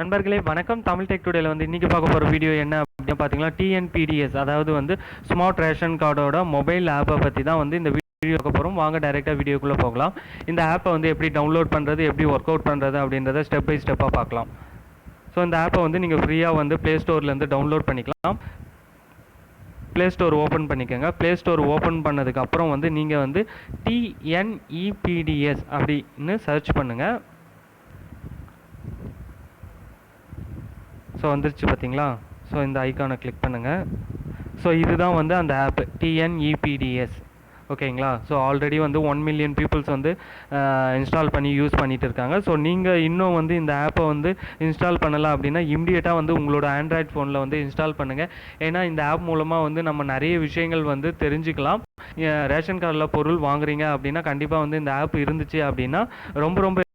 நண்பர்களே வணக்கம். தமிழ் டெக் டுடேல வந்து இன்றைக்கி பார்க்க போகிற வீடியோ என்ன அப்படின்னு பார்த்தீங்கன்னா டிஎன்பிடிஎஸ் அதாவது வந்து ஸ்மார்ட் ரேஷன் கார்டோட மொபைல் ஆப்பை பற்றி தான் வந்து இந்த வீடியோ பார்க்க போகிறோம் வாங்க டைரெக்டாக வீடியோக்குள்ளே போகலாம். இந்த ஆப்பை வந்து எப்படி டவுன்லோட் பண்ணுறது எப்படி ஒர்க் அவுட் பண்ணுறது அப்படின்றத ஸ்டெப் பை ஸ்டெப்பாக பார்க்கலாம். ஸோ இந்த ஆப்பை வந்து நீங்கள் ஃப்ரீயாக வந்து ப்ளே ஸ்டோர்லேருந்து டவுன்லோட் பண்ணிக்கலாம். ப்ளே ஸ்டோர் ஓப்பன் பண்ணிக்கோங்க. ப்ளே ஸ்டோர் ஓப்பன் பண்ணதுக்கப்புறம் வந்து நீங்கள் வந்து டிஎன்இபிடிஎஸ் அப்படின்னு சர்ச் பண்ணுங்கள் ஸோ வந்துருச்சு பார்த்தீங்களா? ஸோ இந்த ஐக்கானை கிளிக் பண்ணுங்கள் ஸோ இதுதான் வந்து அந்த ஆப் டிஎன்இபிடிஎஸ் ஓகேங்களா? ஸோ ஆல்ரெடி வந்து ஒன் மில்லியன் பீப்புள்ஸ் வந்து இன்ஸ்டால் பண்ணி யூஸ் பண்ணிகிட்டு இருக்காங்க. ஸோ நீங்கள் இன்னும் வந்து இந்த ஆப்பை வந்து இன்ஸ்டால் பண்ணலாம் அப்படின்னா இம்மிடியட்டாக வந்து உங்களோட ஆண்ட்ராய்ட் ஃபோனில் வந்து இன்ஸ்டால் பண்ணுங்கள் ஏன்னா இந்த ஆப் மூலமாக வந்து நம்ம நிறைய விஷயங்கள் வந்து தெரிஞ்சுக்கலாம். ரேஷன் கார்டில் பொருள் வாங்குறீங்க அப்படின்னா கண்டிப்பாக வந்து இந்த ஆப் இருந்துச்சு அப்படின்னா ரொம்ப ரொம்ப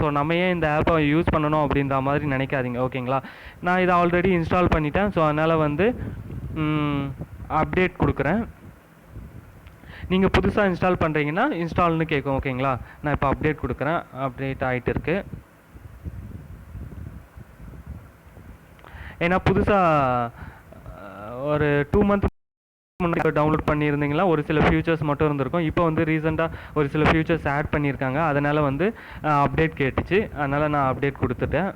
ஸோ நம்ம ஏன் இந்த ஆப்பை யூஸ் பண்ணணும் அப்படின்ற மாதிரி நினைக்காதீங்க. ஓகேங்களா நான் இதை ஆல்ரெடி இன்ஸ்டால் பண்ணிட்டேன். ஸோ அதனால் வந்து அப்டேட் கொடுக்குறேன். நீங்கள் புதுசாக இன்ஸ்டால் பண்ணுறீங்கன்னா இன்ஸ்டால்னு கேட்கும். ஓகேங்களா நான் இப்போ அப்டேட் கொடுக்குறேன். அப்டேட் ஆகிட்டு இருக்கு. ஏன்னா புதுசாக ஒரு டூ மந்த் முன்னாடி டவுன்லோட் பண்ணியிருந்தீங்களா? ஒரு சில ஃபியூச்சர்ஸ் மட்டும் இருந்திருக்கும். இப்போ வந்து ரீசெண்டாக ஒரு சில ஃபியூச்சர்ஸ் ஆட் பண்ணியிருக்காங்க. அதனால் வந்து அப்டேட் கேட்டுச்சு. அதனால் நான் அப்டேட் கொடுத்துட்டேன்.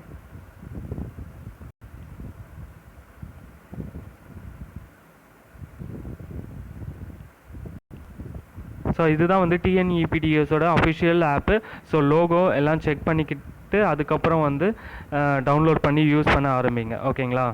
ஸோ இதுதான் வந்து டிஎன்இபிடிஎஸோட அஃபிஷியல் ஆப்பு ஸோ லோகோ எல்லாம் செக் பண்ணிக்கிட்டு அதுக்கப்புறம் வந்து டவுன்லோட் பண்ணி யூஸ் பண்ண ஆரம்பிங்க. ஓகேங்களா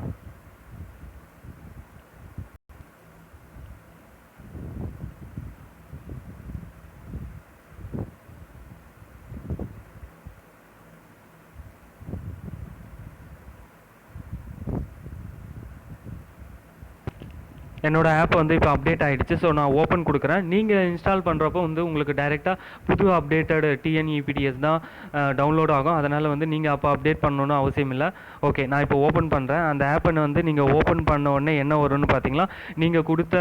என்னோட ஆப் வந்து இப்போ அப்டேட் ஆகிடுச்சு ஸோ நான் ஓப்பன் கொடுக்குறேன். நீங்கள் இன்ஸ்டால் பண்ணுறப்போ வந்து உங்களுக்கு டைரெக்டாக புது அப்டேட்டட் டிஎன்இபிடிஎஸ் தான் டவுன்லோட் ஆகும். அதனால் வந்து நீங்கள் அப்போ அப்டேட் பண்ணணும்னு அவசியம் இல்லை. ஓகே நான் இப்போ ஓப்பன் பண்ணுறேன் அந்த ஆப்பை வந்து நீங்கள் ஓப்பன் பண்ண உடனே என்ன வரும்னு பார்த்தீங்களா நீங்கள் கொடுத்த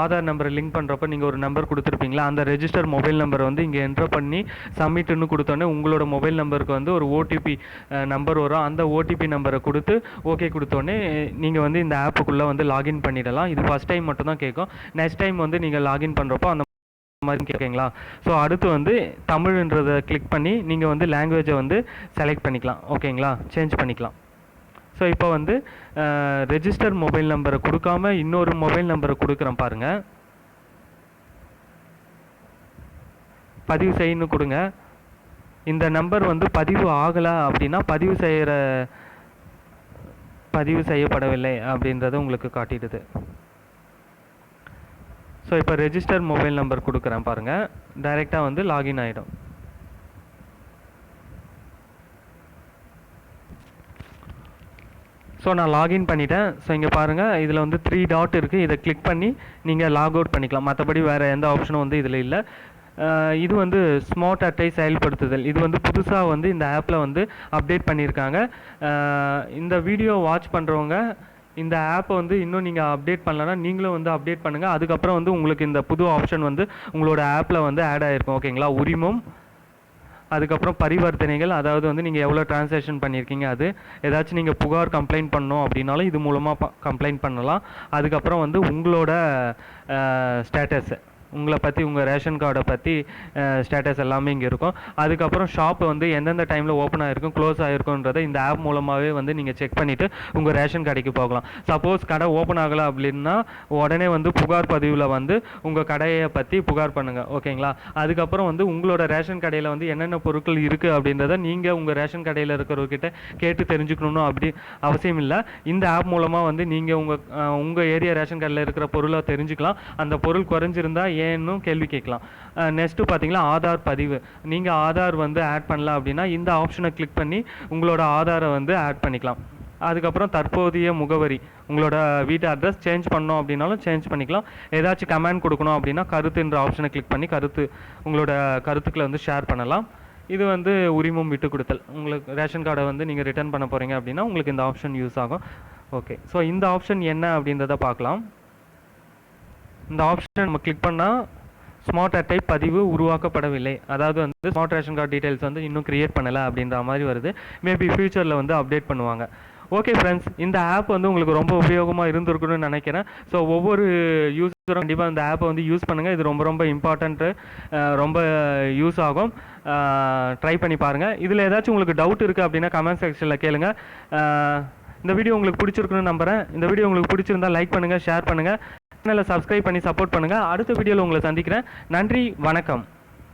ஆதார் நம்பரை லிங்க் பண்ணுறப்ப நீங்கள் ஒரு நம்பர் கொடுத்துருப்பீங்களா? அந்த ரெஜிஸ்டர் மொபைல் நம்பரை வந்து இங்கே என்டர் பண்ணி சப்மிட்னு கொடுத்தோன்னே உங்களோட மொபைல் நம்பருக்கு வந்து ஒரு ஓடிபி நம்பர் வரும். அந்த ஓடிபி நம்பரை கொடுத்து ஓகே கொடுத்தோடனே நீங்கள் வந்து இந்த ஆப்புக்குள்ளே வந்து லாகின் பண்ணிடலாம். இது ஃபஸ்ட் டைம் மட்டும் தான் கேட்கும் நெக்ஸ்ட் டைம் வந்து நீங்கள் லாகின் பண்ணுறப்போ அந்த மாதிரி கேட்குங்களா ஸோ அடுத்து வந்து தமிழ்ன்றதை கிளிக் பண்ணி நீங்கள் வந்து லாங்குவேஜை வந்து செலக்ட் பண்ணிக்கலாம். ஓகேங்களா சேஞ்ச் பண்ணிக்கலாம். ஸோ இப்போ வந்து ரெஜிஸ்டர் மொபைல் நம்பரை கொடுக்காம இன்னொரு மொபைல் நம்பரை கொடுக்குறேன் பாருங்கள் பதிவு செய்யணும் கொடுங்க. இந்த நம்பர் வந்து பதிவு ஆகலை அப்படின்னா பதிவு செய்கிற பதிவு செய்யப்படவில்லை அப்படின்றத உங்களுக்கு காட்டிடுது. ஸோ இப்போ ரெஜிஸ்டர் மொபைல் நம்பர் கொடுக்குறேன் பாருங்கள் டைரெக்டாக வந்து லாகின் ஆகிடும் ஸோ நான் லாகின் பண்ணிட்டேன். ஸோ இங்கே பாருங்கள் இதில் வந்து த்ரீ டாட் இருக்குது இதை கிளிக் பண்ணி நீங்கள் லாக் அவுட் பண்ணிக்கலாம். மற்றபடி வேறு எந்த ஆப்ஷனும் வந்து இதில் இல்லை. இது வந்து ஸ்மார்ட் அட்டை செயல்படுத்துதல். இது வந்து புதுசாக வந்து இந்த ஆப்பில் வந்து அப்டேட் பண்ணியிருக்காங்க இந்த வீடியோ வாட்ச் பண்ணுறவங்க இந்த ஆப்பை வந்து இன்னும் நீங்கள் அப்டேட் பண்ணலன்னா நீங்களும் வந்து அப்டேட் பண்ணுங்கள் அதுக்கப்புறம் வந்து உங்களுக்கு இந்த புது ஆப்ஷன் வந்து உங்களோட ஆப்பில் வந்து ஆட் ஆகிருக்கும் ஓகேங்களா? உரிமம் அதுக்கப்புறம் பரிவர்த்தனைகள் அதாவது வந்து நீங்கள் எவ்வளோ டிரான்சாக்ஷன் பண்ணியிருக்கீங்க அது ஏதாச்சும் நீங்கள் புகார் கம்ப்ளைண்ட் பண்ணோம் அப்படின்னாலும் இது மூலமாக கம்ப்ளைண்ட் பண்ணலாம். அதுக்கப்புறம் வந்து உங்களோட ஸ்டேட்டஸ் உங்களை பற்றி உங்கள் ரேஷன் கார்டை பற்றி ஸ்டேட்டஸ் எல்லாமே இங்கே இருக்கும். அதுக்கப்புறம் ஷாப் வந்து எந்தெந்த டைமில் ஓப்பன் ஆகிருக்கும் க்ளோஸ் ஆகிருக்குன்றதை இந்த ஆப் மூலமாகவே வந்து நீங்கள் செக் பண்ணிவிட்டு உங்கள் ரேஷன் கடைக்கு போகலாம். சப்போஸ் கடை ஓப்பன் ஆகலை அப்படின்னா உடனே வந்து புகார் பதிவில் வந்து உங்கள் கடையை பற்றி புகார் பண்ணுங்கள் ஓகேங்களா அதுக்கப்புறம் வந்து உங்களோட ரேஷன் கடையில் வந்து என்னென்ன பொருட்கள் இருக்குது அப்படின்றத நீங்கள் உங்கள் ரேஷன் கடையில் இருக்கிறவர்கிட்ட கேட்டு தெரிஞ்சுக்கணும்னு அப்படி அவசியம் இல்லை. இந்த ஆப் மூலமாக வந்து நீங்கள் உங்கள் உங்கள் ஏரியா ரேஷன் கடையில் இருக்கிற பொருளை தெரிஞ்சுக்கலாம். அந்த பொருள் குறைஞ்சிருந்தா ஏன்னும் கேள்வி கேட்கலாம். நெக்ஸ்ட்டு பார்த்தீங்கன்னா ஆதார் பதிவு. நீங்கள் ஆதார் வந்து ஆட் பண்ணல அப்படின்னா இந்த ஆப்ஷனை கிளிக் பண்ணி உங்களோட ஆதாரை வந்து ஆட் பண்ணிக்கலாம். அதுக்கப்புறம் தற்போதைய முகவரி உங்களோட வீட்டு அட்ரஸ் சேஞ்ச் பண்ணோம் அப்படின்னாலும் சேஞ்ச் பண்ணிக்கலாம். ஏதாச்சும் கமெண்ட் கொடுக்கணும் அப்படின்னா கருத்துன்ற ஆப்ஷனை கிளிக் பண்ணி கருத்து உங்களோட கருத்துக்களை வந்து ஷேர் பண்ணலாம். இது வந்து உரிமம் விட்டு கொடுத்தல். உங்களுக்கு ரேஷன் கார்டை வந்து நீங்கள் ரிட்டர்ன் பண்ண போகிறீங்க அப்படின்னா உங்களுக்கு இந்த ஆப்ஷன் யூஸ் ஆகும். ஓகே ஸோ இந்த ஆப்ஷன் என்ன அப்படின்றத பார்க்கலாம். இந்த ஆப்ஷன் நம்ம கிளிக் பண்ணால் ஸ்மார்ட் அட்டை பதிவு உருவாக்கப்படவில்லை. அதாவது வந்து ஸ்மார்ட் ரேஷன் கார்டு டீட்டெயில்ஸ் வந்து இன்னும் கிரியேட் பண்ணலை அப்படின்ற மாதிரி வருது. மேபி ஃப்யூச்சரில் வந்து அப்டேட் பண்ணுவாங்க. ஓகே ஃப்ரெண்ட்ஸ் இந்த ஆப் வந்து உங்களுக்கு ரொம்ப உபயோகமாக இருந்திருக்குன்னு நினைக்கிறேன். ஸோ ஒவ்வொரு யூஸரும் கண்டிப்பாக இந்த ஆப்பை வந்து யூஸ் பண்ணுங்கள் இது ரொம்ப ரொம்ப இம்பார்ட்டண்ட்டு ரொம்ப யூஸ் ஆகும். ட்ரை பண்ணி பாருங்கள் இதில் ஏதாச்சும் உங்களுக்கு டவுட் இருக்குது அப்படின்னா கமெண்ட் செக்ஷனில் கேளுங்கள் இந்த வீடியோ உங்களுக்கு பிடிச்சிருக்குன்னு நம்புகிறேன் இந்த வீடியோ உங்களுக்கு பிடிச்சிருந்தா லைக் பண்ணுங்கள் ஷேர் பண்ணுங்கள் சேனலை சப்ஸ்கிரைப் பண்ணி சப்போர்ட் பண்ணுங்கள் அடுத்த வீடியோவில் உங்களை சந்திக்கிறேன். நன்றி வணக்கம்.